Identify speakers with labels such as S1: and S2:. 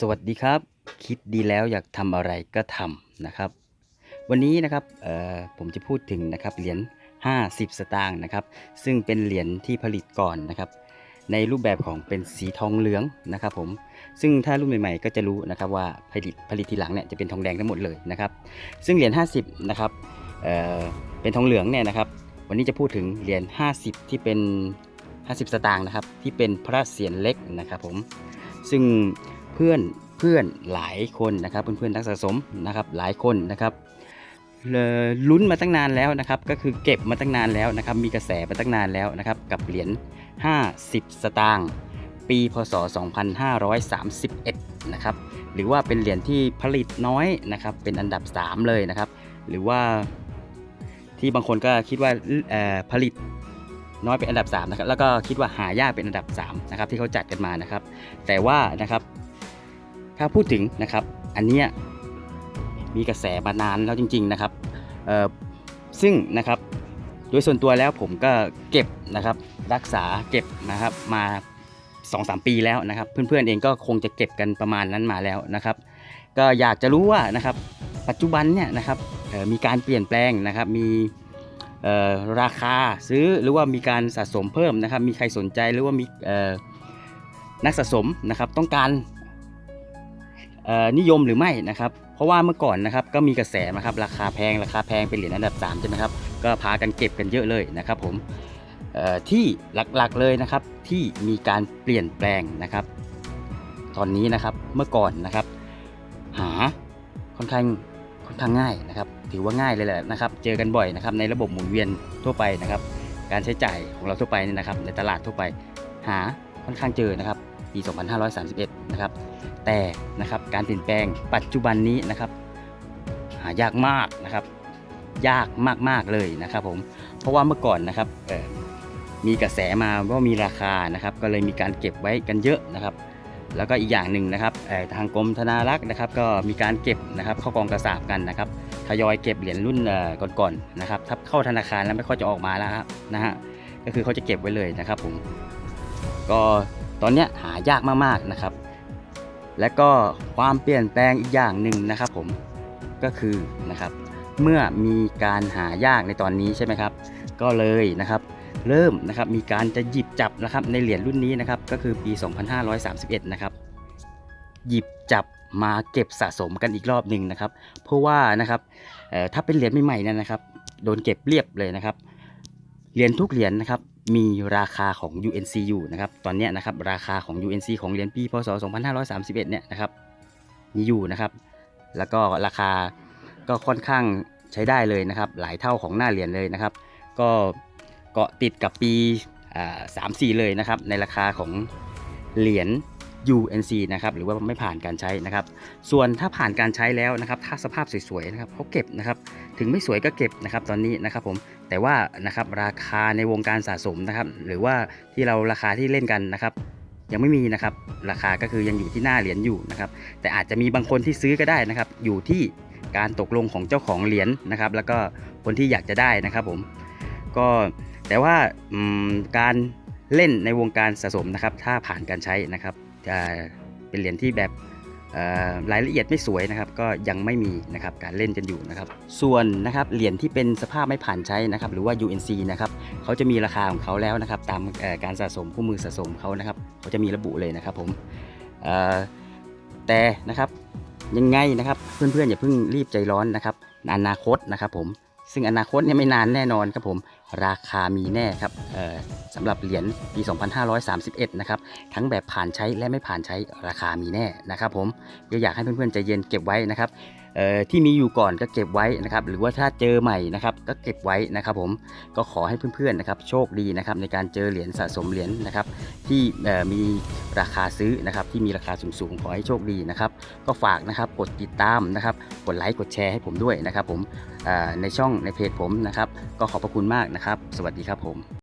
S1: สวัสดีครับ คิดดีแล้วอยากทำอะไรก็ทำนะครับ วันนี้นะครับผมจะพูดถึงนะครับเหรียญ50 สตางค์นะครับ ซึ่งเป็นเหรียญที่ผลิตก่อนนะครับ ในรูปแบบของเป็นสีทองเหลืองนะครับผมซึ่งถ้ารุ่นใหม่ๆ ก็จะรู้นะครับว่าผลิตผลิตทีหลังเนี่ยจะเป็นทองแดงทั้งหมดเลยนะครับ ซึ่งเหรียญ50นะครับเเป็นทองเหลืองเนี่ยนะครับ วันนี้จะพูดถึงเหรียญ50 ที่เป็น 50 สตางค์นะครับที่เป็นพระเศียรเล็กนะครับผมซึ่ง เพื่อนเพื่อนหลายคนนะครับ เพื่อนๆนักสะสมนะครับหลายคนนะครับลุ้นมาตั้งนานแล้วนะครับ ก็คือเก็บมาตั้งนานแล้วนะครับ มีกระแสมาตั้งนานแล้วนะครับ กับเหรียญ 50 สตางค์ปีพศ 2531 นะครับ หรือว่าเป็นเหรียญที่ผลิตน้อยนะครับ เป็นอันดับ 3 เลยนะครับ หรือว่าที่บางคนก็คิดว่าผลิตน้อยเป็นอันดับ3นะครับ แล้วก็คิดว่าหายากเป็นอันดับ3นะครับที่เขาจัดกันมานะครับ แต่ว่านะครับ ถ้าพูดถึงนะครับ อันเนี้ยมีกระแสมานานแล้วจริง ๆนะครับซึ่งนะครับโดยส่วนตัวแล้วผมก็เก็บนะครับรักษาเก็บนะครับมา 2-3 ปีแล้วนะครับ เพื่อนๆเองก็คงจะเก็บกันประมาณนั้นมาแล้วนะครับ ก็อยากจะรู้ว่านะครับปัจจุบันเนี่ยนะครับมีการเปลี่ยนแปลงนะครับมีราคาซื้อหรือว่ามีการสะสมเพิ่มนะครับ มีใครสนใจหรือว่ามีนักสะสมนะครับ ต้องการ นิยมหรือไม่นะครับ เพราะว่าเมื่อก่อนนะครับก็มีกระแสนะครับราคาแพงราคาแพงเป็นเหรียญอันดับ3ใช่ไหมครับก็พากันเก็บกันเยอะเลยนะครับผมที่หลักๆเลยนะครับที่มีการเปลี่ยนแปลงนะครับ ตอนนี้นะครับเมื่อก่อนนะครับ หาค่อนข้างค่อนข้างง่ายนะครับ ถือว่าง่ายเลยแหละนะครับ เจอกันบ่อยนะครับในระบบหมุนเวียนทั่วไปนะครับ การใช้จ่ายของเราทั่วไปเนี่ยนะครับ ในตลาดทั่วไปหาค่อนข้างเจอนะครับ ปี 2531 นะครับ แต่นะครับการเปลี่ยนแปลงปัจจุบันนี้นะครับหายากมากนะครับ ยากมากๆเลยนะครับผมเพราะว่าเมื่อก่อนนะครับมีกระแสมาว่ามีราคานะครับ ก็เลยมีการเก็บไว้กันเยอะนะครับ แล้วก็อีกอย่างหนึ่งนะครับทางกรมธนารักษ์นะครับ ก็มีการเก็บนะครับเข้ากองกระสาบกันนะครับทยอยเก็บเหรียญรุ่นก่อนๆนะครับถ้าเข้าธนาคารแล้วไม่ค่อยจะออกมาแล้วครับนะฮะก็คือเขาจะเก็บไว้เลยนะครับผมก็ ตอนนี้หายากมากๆนะครับ และก็ความเปลี่ยนแปลงอีกอย่างหนึ่งนะครับ ผมก็คือนะครับ เมื่อมีการหายากในตอนนี้ใช่ไหมครับ ก็เลยนะครับ เริ่มนะครับมีการจะหยิบจับนะครับในเหรียญรุ่นนี้นะครับ ก็คือปี 2531 นะครับ หยิบจับมาเก็บสะสมกันอีกรอบหนึ่งนะครับ เพราะว่านะครับถ้าเป็นเหรียญใหม่ๆนี่ยนะครับ โดนเก็บเรียบเลยนะครับ เหรียญทุกเหรียญนะครับ มีราคาของ UNC อยู่นะครับ ตอนนี้นะครับราคาของ UNC ของเหรียญปีพศ 2531 เนี่ยนะครับมีอยู่นะครับ แล้วก็ราคาก็ค่อนข้างใช้ได้เลยนะครับ หลายเท่าของหน้าเหรียญเลยนะครับ ก็เกาะติดกับปีสามสี่า3-4เลยนะครับ ในราคาของเหรียญ UNC นะครับหรือว่าไม่ผ่านการใช้นะครับ ส่วนถ้าผ่านการใช้แล้วนะครับ ถ้าสภาพสวยๆนะครับเขาเก็บนะครับ ถึงไม่สวยก็เก็บนะครับตอนนี้นะครับผมแต่ว่านะครับราคาในวงการสะสมนะครับ หรือว่าที่เราราคาที่เล่นกันนะครับยังไม่มีนะครับ ราคาก็คือยังอยู่ที่หน้าเหรียญอยู่นะครับ แต่อาจจะมีบางคนที่ซื้อก็ได้นะครับ อยู่ที่การตกลงของเจ้าของเหรียญนะครับ แล้วก็คนที่อยากจะได้นะครับผมก็แต่ว่าการเล่นในวงการสะสมนะครับ ถ้าผ่านการใช้นะครับ จะเป็นเหรียญที่แบบรายละเอียดไม่สวยนะครับ ก็ยังไม่มีนะครับการเล่นกันอยู่นะครับ ส่วนนะครับเหรียญที่เป็นสภาพไม่ผ่านใช้นะครับ หรือว่า UNC นะครับเขาจะมีราคาของเขาแล้วนะครับ ตามการสะสมคู่มือสะสมเขานะครับเขาจะมีระบุเลยนะครับผมแต่นะครับยังไงนะครับเพื่อนๆอย่าเพิ่งรีบใจร้อนนะครับในอนาคตนะครับผมซึ่งอนาคตเนี่ยไม่นานแน่นอนครับผม ราคามีแน่ครับสำหรับเหรียญปี 2531 นะครับ ทั้งแบบผ่านใช้และไม่ผ่านใช้ราคามีแน่นะครับผมก็อยากให้เพื่อนๆใจเย็นเก็บไว้นะครับที่มีอยู่ก่อนก็เก็บไว้นะครับ หรือว่าถ้าเจอใหม่นะครับก็เก็บไว้นะครับผมก็ขอให้เพื่อนๆนะครับโชคดีนะครับในการเจอเหรียญสะสมเหรียญนะครับที่มีราคาซื้อนะครับที่มีราคาสูงๆขอให้โชคดีนะครับ ก็ฝากนะครับกดติดตามนะครับกดไลค์กดแชร์ให้ผมด้วยนะครับผมในช่องในเพจผมนะครับ ก็ขอบพระคุณมากนะนะครับ สวัสดีครับผม